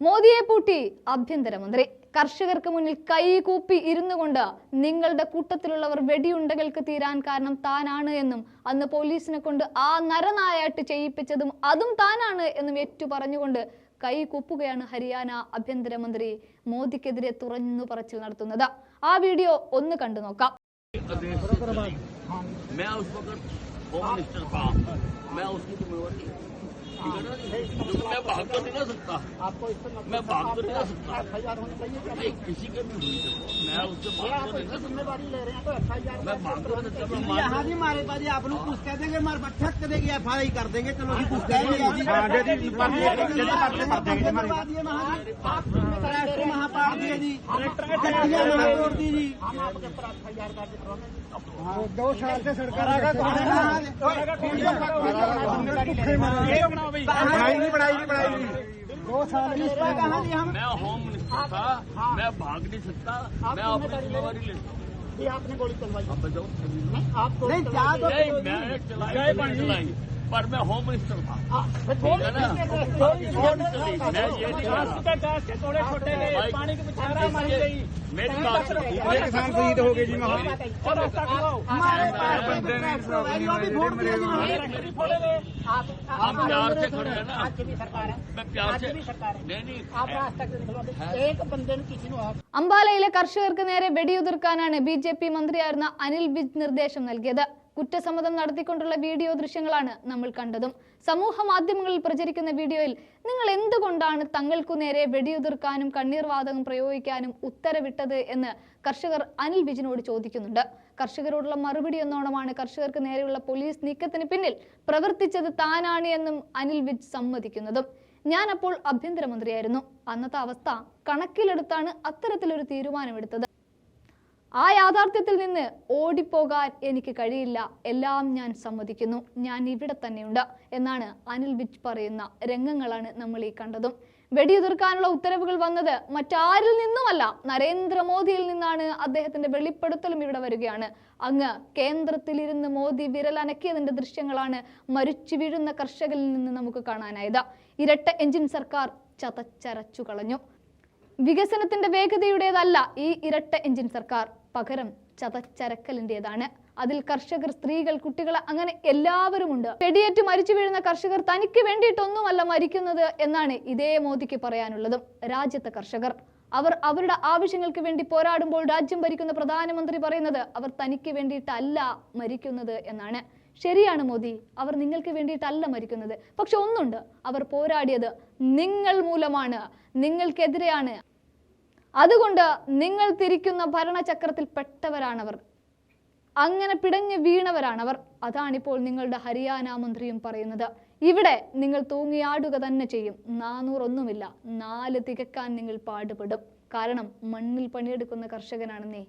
മോദിയെ പൂട്ടി ആഭ്യന്തരമന്ത്രി കർഷകർക്ക് മുന്നിൽ കൈകൂപ്പി ഇരുന്നു കൊണ്ട് നിങ്ങളുടെ കൂട്ടത്തിലുള്ളവർ വെടിയുണ്ടകൾക്ക് തീരാൻ കാരണം താനാണ് എന്നും അന്ന് പോലീസിനെ കൊണ്ട് ആ നരനായാട്ട് ചെയ്യിപ്പിച്ചതും അതും താനാണ് എന്നും ഏറ്റു പറഞ്ഞുകൊണ്ട് കൈ കൂപ്പുകയാണ് ഹരിയാന ആഭ്യന്തരമന്ത്രി മോദിക്കെതിരെ തുറന്നു പറച്ചിൽ നടത്തുന്നത്. ആ വീഡിയോ ഒന്ന് കണ്ടു നോക്കാം. मैं मैं भाग तो नहीं ना सकता। आपको मैं भाग तो नहीं सकता। होना चाहिए किसी के भी नहीं मैं उससे ज़िम्मेदारी ले रहे हैं तो अट्ठाईस मैं भाग तो नहीं यहाँ भी मारे पाजी आप लोग कुछ कह देंगे हमारे बच्चक देंगे एफ़ आई कर देंगे चलो कुछ कहेंगे महापाठ दिए जी। महापौर दी जी। दो साल से सरकार पढ़ाई नहीं पढ़ाई नहीं पढ़ाई नहीं। दो साल मैं होम मिनिस्टर था मैं भाग नहीं सकता मैं अपनी जिम्मेवारी ले हूँ। आपने गोली चलवाई। आप बताओ नहीं आप नहीं तो चलाई। पर मैं होम मिनिस्टर था ठीक है ना छोटी चली मैं ये नहीं कह रहा थोड़े छोटे भाई, पानी की इसके- मेरी बात सुनो। किसान शहीद हो गए जी वहाँ हम प्यार से खड़े हैं ना आपकी भी सरकार है मैं प्यार से आपकी भी सरकार है नहीं नहीं आप रास्ता से निकलो एक बंदे ने किसी ने അംബാലയിലെ കർഷകർക്ക് നേരെ വെടിയുതിർക്കാനാണ് ബി ജെ പി മന്ത്രിയായിരുന്ന അനിൽ വിജ് നിർദ്ദേശം നൽകിയത് കുറ്റസമ്മതം നടത്തിക്കൊണ്ടുള്ള വീഡിയോ ദൃശ്യങ്ങളാണ് നമ്മൾ കണ്ടതും. സമൂഹ മാധ്യമങ്ങളിൽ പ്രചരിക്കുന്ന വീഡിയോയിൽ നിങ്ങൾ എന്തുകൊണ്ടാണ് തങ്ങൾക്കു നേരെ വെടിയുതിർക്കാനും കണ്ണീർ വാതകം പ്രയോഗിക്കാനും ഉത്തരവിട്ടത് എന്ന് കർഷകർ അനിൽ വിജിനോട് ചോദിക്കുന്നുണ്ട്. കർഷകരോടുള്ള മറുപടി എന്നോണമാണ് കർഷകർക്ക് നേരെയുള്ള പോലീസ് നീക്കത്തിന് പിന്നിൽ പ്രവർത്തിച്ചത് താനാണ് എന്നും അനിൽ വിജ് സമ്മതിക്കുന്നതും. ഞാൻ അപ്പോൾ ആഭ്യന്തരമന്ത്രിയായിരുന്നു. അന്നത്തെ അവസ്ഥ കണക്കിലെടുത്താണ് അത്തരത്തിലൊരു തീരുമാനമെടുത്തത്. ആ യാഥാർത്ഥ്യത്തിൽ നിന്ന് ഓടിപ്പോകാൻ എനിക്ക് കഴിയില്ല. എല്ലാം ഞാൻ സമ്മതിക്കുന്നു. ഞാൻ ഇവിടെ തന്നെയുണ്ട് എന്നാണ് അനിൽ വിജ് പറയുന്ന രംഗങ്ങളാണ് നമ്മൾ ഈ കണ്ടതും. വെടിയുതിർക്കാനുള്ള ഉത്തരവുകൾ വന്നത് മറ്റാരിൽ നിന്നുമല്ല. നരേന്ദ്രമോദിയിൽ നിന്നാണ് അദ്ദേഹത്തിന്റെ വെളിപ്പെടുത്തലും ഇവിടെ വരികയാണ്. അങ്ങ് കേന്ദ്രത്തിലിരുന്ന് മോദി വിരലനക്കിയതിന്റെ ദൃശ്യങ്ങളാണ് മരിച്ചു വീഴുന്ന കർഷകരിൽ നിന്ന് നമുക്ക് കാണാനായത്. ഇരട്ട എഞ്ചിൻ സർക്കാർ ചതച്ചരച്ചു കളഞ്ഞു. വികസനത്തിന്റെ വേഗതയുടേതല്ല ഈ ഇരട്ട എഞ്ചിൻ സർക്കാർ. പകരം ചതച്ചരക്കലിന്റെതാണ്. അതിൽ കർഷകർ സ്ത്രീകൾ കുട്ടികൾ അങ്ങനെ എല്ലാവരുമുണ്ട്. വെടിയേറ്റ് മരിച്ചു വീഴുന്ന കർഷകർ തനിക്ക് വേണ്ടിയിട്ടൊന്നുമല്ല മരിക്കുന്നത് എന്നാണ് ഇതേ മോദിക്ക് പറയാനുള്ളതും രാജ്യത്തെ കർഷകർ. അവർ അവരുടെ ആവശ്യങ്ങൾക്ക് വേണ്ടി പോരാടുമ്പോൾ രാജ്യം ഭരിക്കുന്ന പ്രധാനമന്ത്രി പറയുന്നത് അവർ തനിക്ക് വേണ്ടിയിട്ടല്ല മരിക്കുന്നത് എന്നാണ്. ശരിയാണ് മോദി അവർ നിങ്ങൾക്ക് വേണ്ടിയിട്ടല്ല മരിക്കുന്നത്. പക്ഷെ ഒന്നുണ്ട് അവർ പോരാടിയത് നിങ്ങൾ മൂലമാണ് നിങ്ങൾക്കെതിരെയാണ്. അതുകൊണ്ട് നിങ്ങൾ തിരിക്കുന്ന ഭരണചക്രത്തിൽ പെട്ടവരാണവർ. അങ്ങനെ പിടഞ്ഞു വീണവരാണവർ. അതാണിപ്പോൾ നിങ്ങളുടെ ഹരിയാന മന്ത്രിയും പറയുന്നത്. ഇവിടെ നിങ്ങൾ തൂങ്ങിയാടുക തന്നെ ചെയ്യും. നാനൂറൊന്നുമില്ല നാല് തികക്കാൻ നിങ്ങൾ പാടുപെടും. കാരണം മണ്ണിൽ പണിയെടുക്കുന്ന കർഷകനാണെന്നേ